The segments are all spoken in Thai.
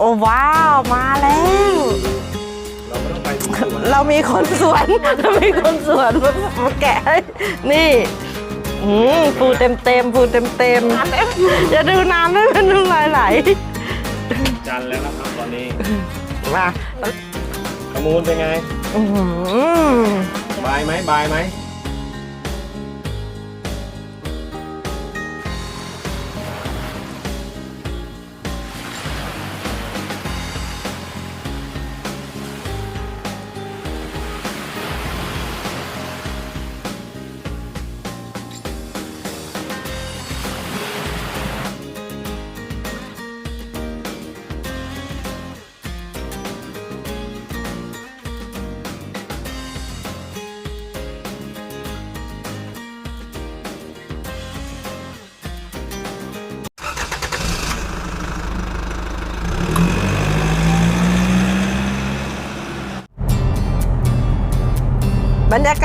โอ้ว้าวมาแล้วเราไม่ต้องไปที่สวนเรามีคนสวน เรามีคนสวนมามาแกะให้นี่อืมปูเต็มเต็มๆปูเต็มเต็มๆอย่าดูน้ำไม่เป็นน้ำลายไหลจันทร์แล้วนะครับตอนนี้มาขมูลเป็นไงอื้อหือบายไหมบายไหม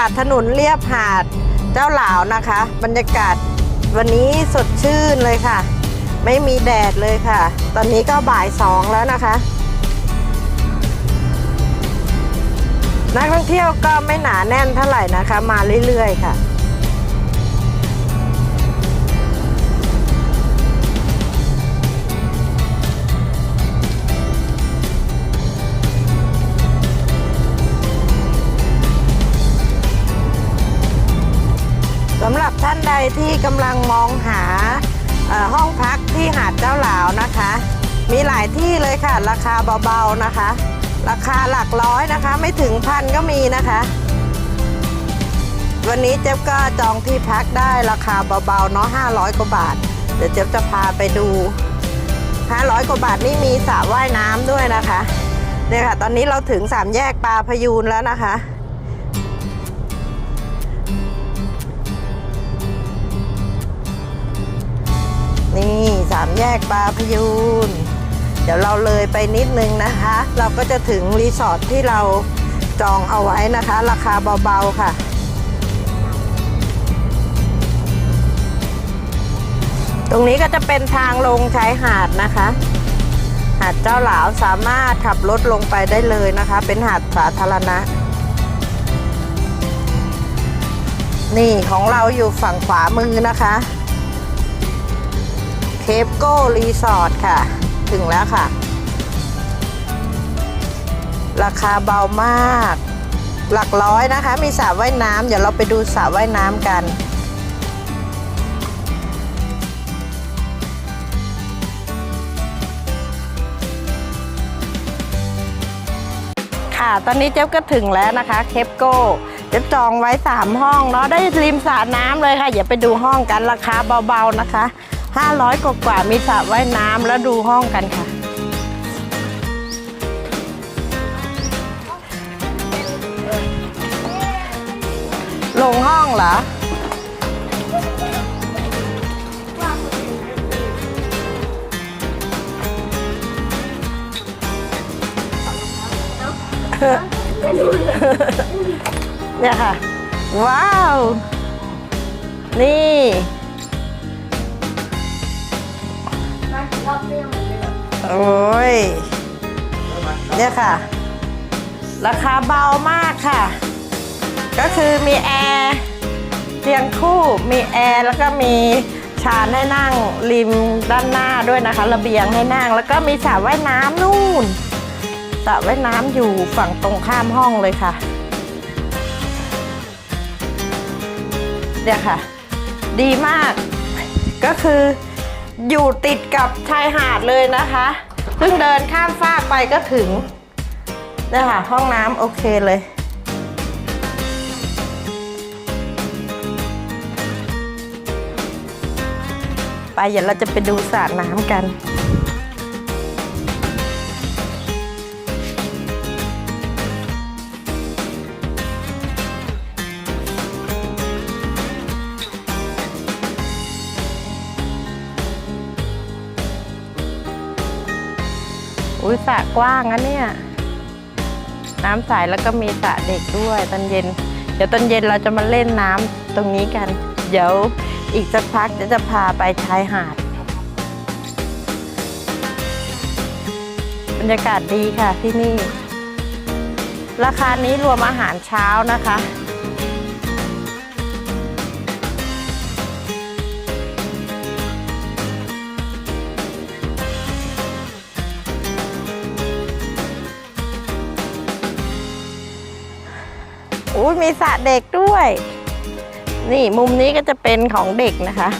าศถนนเรียบหาดเจ้าหลาวนะคะ บรรยากาศวันนี้สดชื่นเลยค่ะ ไม่มีแดดเลยค่ะ ตอนนี้ก็บ่ายสองแล้วนะคะ นักท่องเที่ยวก็ไม่หนาแน่นเท่าไหร่นะคะ มาเรื่อยๆค่ะานใดที่กำลังมองหาห้องพักที่หาดเจ้าหลาวนะคะ มีหลายที่เลยค่ะ ราคาเบาๆนะคะ ราคาหลักร้อยนะคะ ไม่ถึงพันก็มีนะคะ วันนี้เจ๊บก็จองที่พักได้ราคาเบาๆเนาะ500 กว่าบาท เดี๋ยวเจ๊บจะพาไปดู 500 กว่าบาทนี่มีสระว่ายน้ำด้วยนะคะเนี่ยค่ะ ตอนนี้เราถึงสามแยกปลาพยูนแล้วนะคะ นี่สามแยกปลาพยูน เดี๋ยวเราเลยไปนิดนึงนะคะ เราก็จะถึงรีสอร์ทที่เราจองเอาไว้นะคะ ราคาเบาๆค่ะ ตรงนี้ก็จะเป็นทางลงชายหาดนะคะ หาดเจ้าหลาวสามารถขับรถลงไปได้เลยนะคะ เป็นหาดสาธารณะ นี่ของเราอยู่ฝั่งขวามือนะคะ เคปโก้รีสอร์ทค่ะ ถึงแล้วค่ะ ราคาเบามาก หลักร้อยนะคะ มีสระว่ายน้ำเดี๋ยวเราไปดูสระว่ายน้ำกันค่ะ ตอนนี้เจ๊บก็ถึงแล้วนะคะเคปโก้เจ๊บจองไว้ 3 ห้องเนาะได้ริมสระน้ำเลยค่ะ อย่าไปดูห้องกันราคาเบาๆนะคะ 500 กว่ากว่ามีสระว่ายน้ำแล้วดูห้องกันค่ะ ลงห้องเหรอ เนี่ยค่ะ ว้าว นี่ โอ้ยเนี่ยค่ะ ราคาเบามากค่ะ ก็คือมีแอร์เตียงคู่มีแอร์แล้วก็มีชานให้นั่งริมด้านหน้าด้วยนะคะ ระเบียงให้นั่ง แล้วก็มีสระว่ายน้ำนู่นสระว่ายน้ำอยู่ฝั่งตรงข้ามห้องเลยค่ะเนี่ยค่ะ ดีมากก็คือ อยู่ติดกับชายหาดเลยนะคะ ซึ่งเดินข้ามฟากไปก็ถึงเนี่ยค่ะห้องน้ำโอเคเลย ไปเดี๋ยวเราจะไปดูสระน้ำกัน อุ้ยสระกว้างนะเนี่ย น้ำใสแล้วก็มีสระเด็กด้วยตอนเย็น เดี๋ยวตอนเย็นเราจะมาเล่นน้ำตรงนี้กัน เดี๋ยวอีกสักพักจะจะพาไปชายหาดบรรยากาศดีค่ะที่นี่ ราคานี้รวมอาหารเช้านะคะ อุ้ยมีสระเด็กด้วย นี่มุมนี้ก็จะเป็นของเด็กนะคะ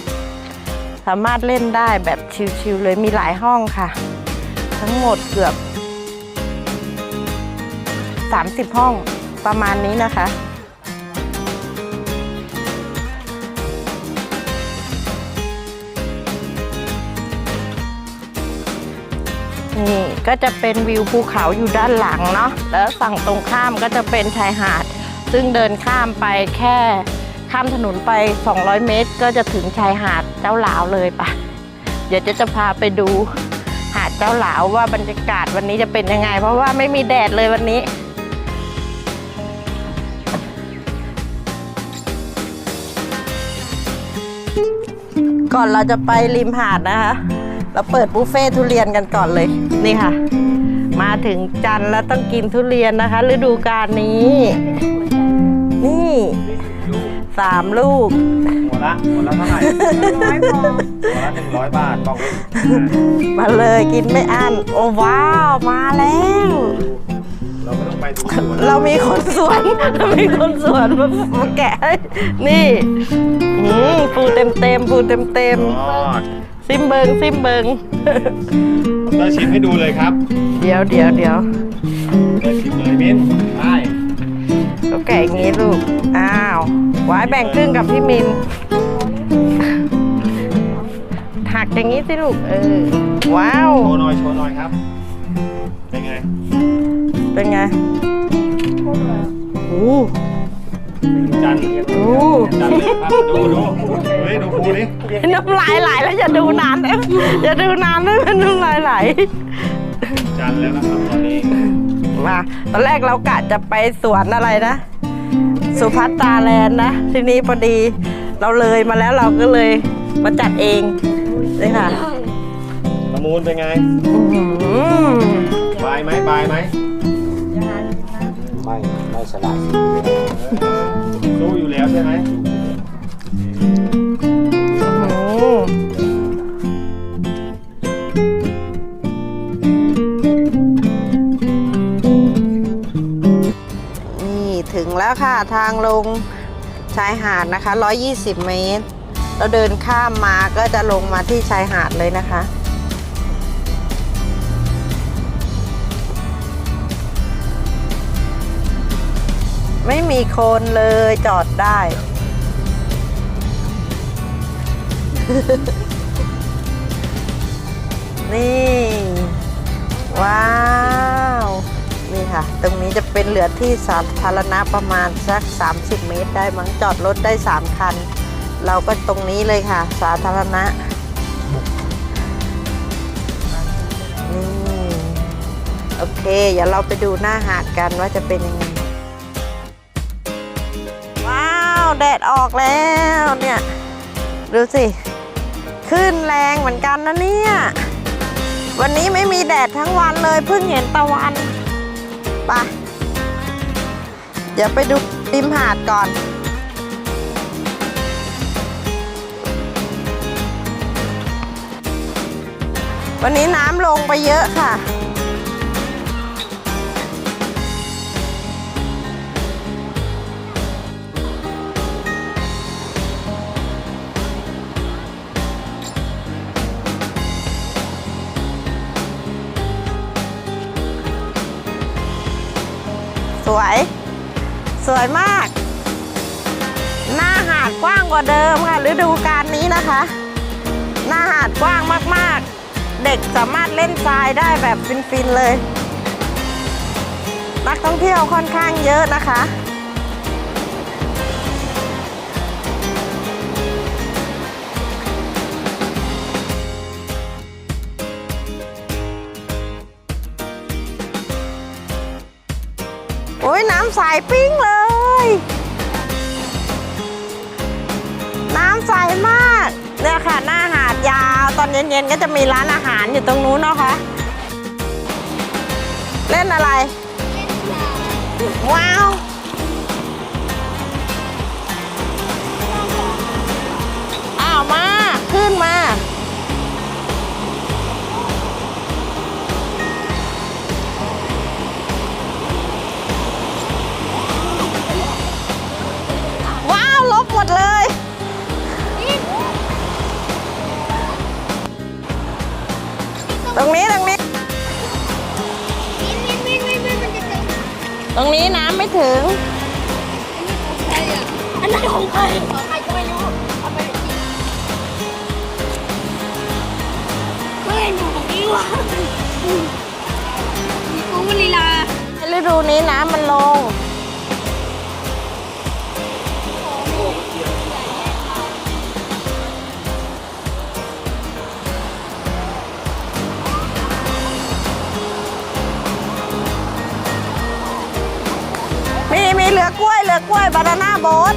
สามารถเล่นได้แบบชิลๆเลยมีหลายห้องค่ะ ทั้งหมดเกือบ 30 ห้องประมาณนี้นะคะนี่ก็จะเป็นวิวภูเขาอยู่ด้านหลังเนาะแล้วฝั่งตรงข้ามก็จะเป็นชายหาด ซึ่งเดินข้ามไปแค่ข้ามถนนไป 200 เมตร ก็จะถึงชายหาดเจ้าหลาวเลยปะเดี๋ยวจะจะพาไปดูหาดเจ้าหลาวว่าบรรยากาศวันนี้จะเป็นยังไง เพราะว่าไม่มีแดดเลยวันนี้ก่อนเราจะไปริมหาดนะคะ เราเปิดบุฟเฟ่ทุเรียนกันก่อนเลย นี่ค่ะ มาถึงจันแล้วต้องกินทุเรียนนะคะ ฤดูกาลนี้ สามลูก หัวละหัวละเท่าไหร่ร้อยพอหัวละหนึ่งร้อยบาทบอกเลยมาเลยกินไม่อั้นโอ้ว้าวมาแล้ว เราไม่ต้องไปดูสวนเรามีคนสวนเรามีคนสวนมามาแกะให้นี่อืมปูเต็มเต็มๆปูเต็มเต็มอ๋อๆซิมเบิงซิมเบิง เราชิมให้ดูเลยครับเดี๋ยวเดี๋ยวเดี๋ยว เราชิมเลยมิ้นได้ ก็แกะอย่างนี้ลูก อ้าวไว้แบ่งครึ่งกับพี่มินหักอย่างนี้สิลูก เออ ว้าว โชว์หน่อยโชว์หน่อยครับ เป็นไง เป็นไงโอ้จันโหจันเลยครับดูดูเฮ้ยดูภูนี่น้ำลายไหลแล้วอย่าดูนานนะอย่าดูนานนะมันน้ำลายไหลจันแล้วนะครับตอนนี้ มา ตอนแรกเรากะจะไปสวนอะไรนะ สุพัตตาแลนด์นะ ทีนี้พอดีเราเลยมาแล้วเราก็เลยมาจัดเองเลยค่ะประมูลเป็นไงอื้อหือบายไหมบายไหมไม่ไม่ฉลาดสู้อยู่แล้วใช่ไหมอื้อ แล้วค่ะทางลงชายหาดนะคะ 120 เมตร เราเดินข้ามมาก็จะลงมาที่ชายหาดเลยนะคะ ไม่มีคนเลยจอดได้ นี่ ว้าว นี่ค่ะ ตรงนี้จะเป็นเหลือที่สาธารณะประมาณสัก 30 เมตรได้มั้งจอดรถได้ 3 คัน เราก็ตรงนี้เลยค่ะ สาธารณะนี่โอเค เดี๋ยวเราไปดูหน้าหาดกันว่าจะเป็นยังไง ว้าว แดดออกแล้วเนี่ย ดูสิ ขึ้นแรงเหมือนกันนะเนี่ย วันนี้ไม่มีแดดทั้งวันเลยเพิ่งเห็นตะวัน ปะเดี๋ยวไปดูริมหาดก่อนวันนี้น้ำลงไปเยอะค่ะ สวย สวยมาก หน้าหาดกว้างกว่าเดิมค่ะฤดูกาลนี้นะคะ หน้าหาดกว้างมากๆ เด็กสามารถเล่นทรายได้แบบฟินๆเลย นักท่องเที่ยวค่อนข้างเยอะนะคะ น้ำใสปิ้งเลย น้ำใสมากเนี่ยค่ะ หน้าหาดยาวตอนเย็นๆก็จะมีร้านอาหารอยู่ตรงนู้นเนาะคะ เล่นอะไร ว้าว ตรงนี้ตรงนี้ ตรงนี้น้ำไม่ถึง อันนั้นของใครของใครก็ไม่รู้เอาไปกินเฮ้ยหนูของนี่วะมีกูวลีลาฤดูนี้น้ำมันลง กล้วยบานาน่าโบ๊ท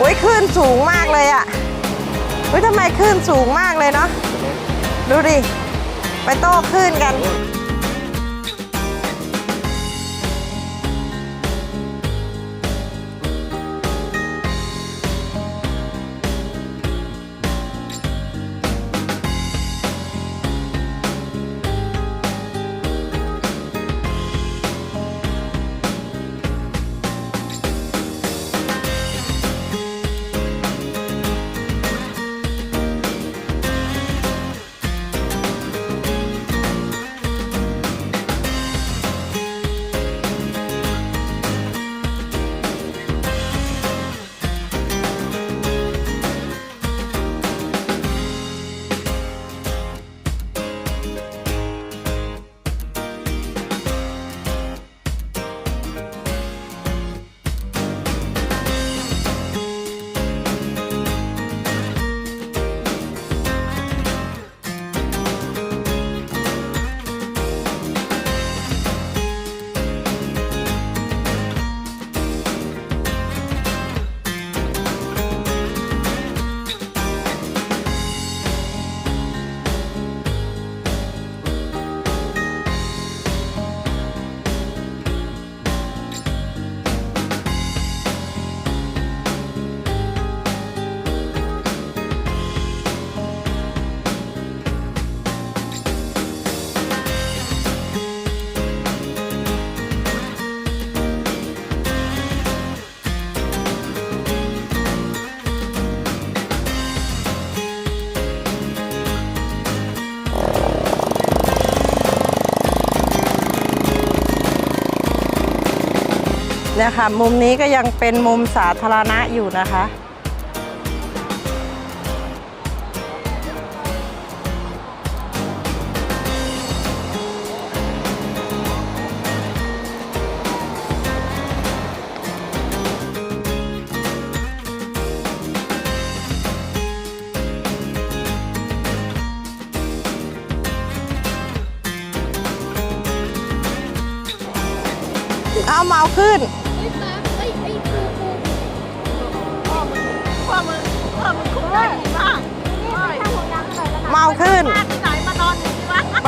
อุ้ยคลื่นสูงมากเลยอะ่ะอุ้ยทำไมคลื่นสูงมากเลยเนาะ ดูดิ ไปโต้คลื่นกัน เนี่ยค่ะมุมนี้ก็ยังเป็นมุมสาธารณะอยู่นะคะ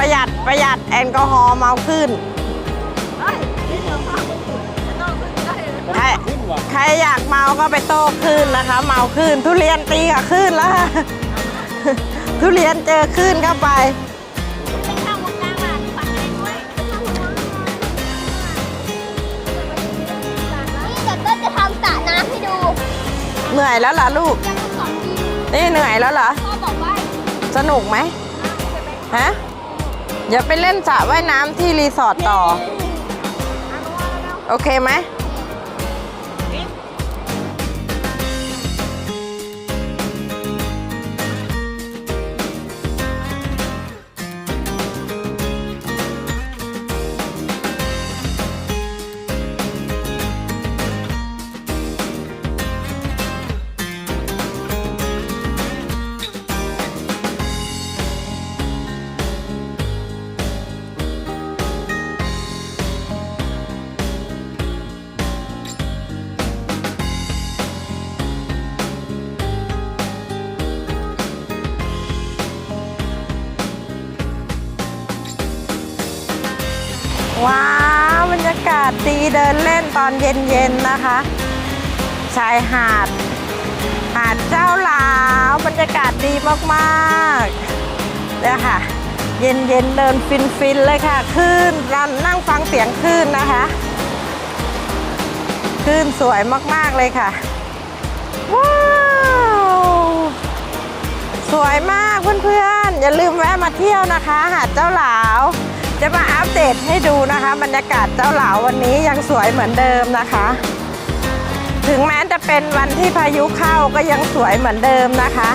ประหยัดประหยัดแอลกอฮอล์เมาขึ้นเฮ้ยนี่เดี๋ยวพ่อมึงจะต้องขึ้นได้เลยใครใครอยากเมาก็ไปโต้คลื่นนะคะ เมาคลื่นทุเรียนตีกับคลื่นแล้วค่ะทุเรียนเจอคลื่นเข้าไปเป็นข้าววงการอะฝันให้ด้วยเป็นข้าววงการนี่เดี๋ยวก็จะทำสระน้ำให้ดูเหนื่อยแล้วล่ะลูกยังสอนดีนี่เหนื่อยแล้วเหรอพ่อบอกว่าสนุกไหมฮะ อย่าไปเล่นสระว่ายน้ำที่รีสอร์ทต่อ โอเคไหม อนเย็นๆนะคะ ชายหาด หาดเจ้าหลาวบรรยากาศดีมากๆเนี่ยค่ะ เย็นๆเดินฟินๆเลยค่ะคลื่นรันนั่งฟังเสียงคลื่นนะคะคลื่นสวยมากๆเลยค่ะ ว้าว สวยมากเพื่อนๆ อย่าลืมแวะมาเที่ยวนะคะ หาดเจ้าหลาว จะมาอัปเดตให้ดูนะคะ บรรยากาศเจ้าเหลาวันนี้ยังสวยเหมือนเดิมนะคะ ถึงแม้จะเป็นวันที่พายุเข้าก็ยังสวยเหมือนเดิมนะคะ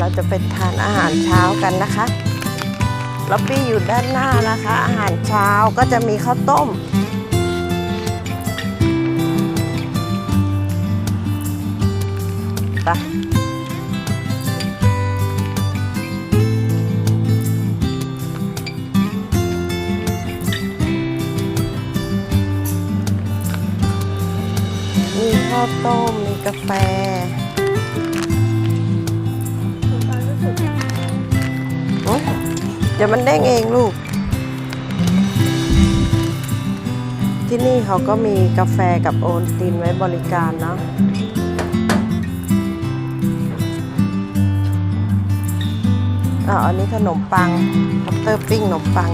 เราจะไปทานอาหารเช้ากันนะคะล็อบบี้อยู่ด้านหน้านะคะ อาหารเช้าก็จะมีข้าวต้ม ไปมีข้าวต้ม มีกาแฟ ดี๋ยวมันเด้งเองลูก ที่นี่เขาก็มีกาแฟกับโอนตินไว้บริการเนาะอ่าอันนี้ขนมปังคัพเตอร์ปิ้งขนมปัง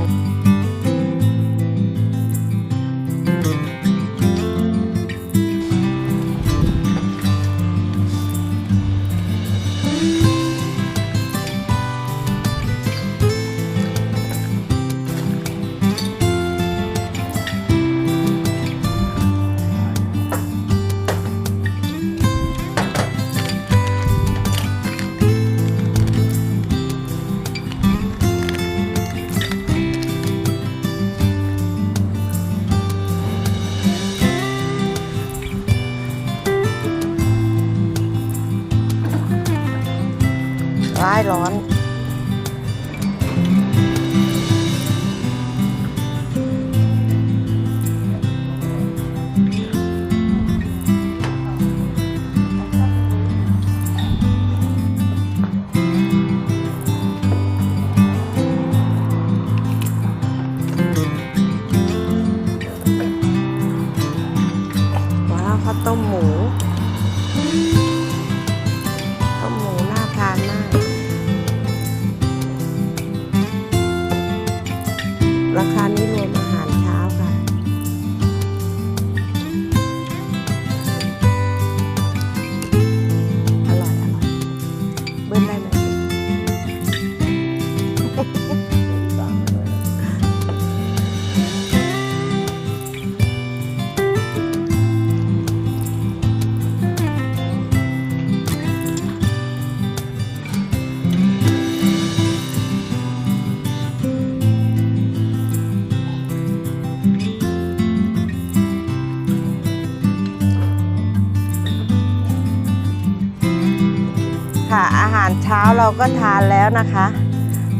อาหารเช้าเราก็ทานแล้วนะคะ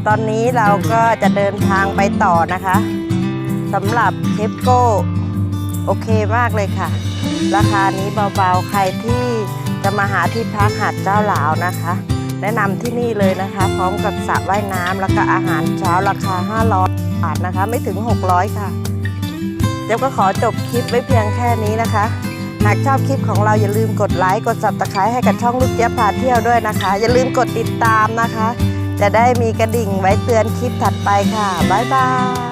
ตอนนี้เราก็จะเดินทางไปต่อนะคะสำหรับเคปโก้โอเคมากเลยค่ะ ราคานี้เบาๆ ใครที่จะมาหาที่พักหาดเจ้าหลาวนะคะ แนะนำที่นี่เลยนะคะ พร้อมกับสระว่ายน้ำแล้วก็อาหารเช้าราคา 500 บาทนะคะ ไม่ถึง 600 ค่ะ เดี๋ยวก็ขอจบคลิปไว้เพียงแค่นี้นะคะ หากชอบคลิปของเราอย่าลืมกดไลค์กด subscribe ให้กับช่องลูกเจี๊ยบพาเที่ยวด้วยนะคะ อย่าลืมกดติดตามนะคะ จะได้มีกระดิ่งไว้เตือนคลิปถัดไปค่ะ บ๊ายบาย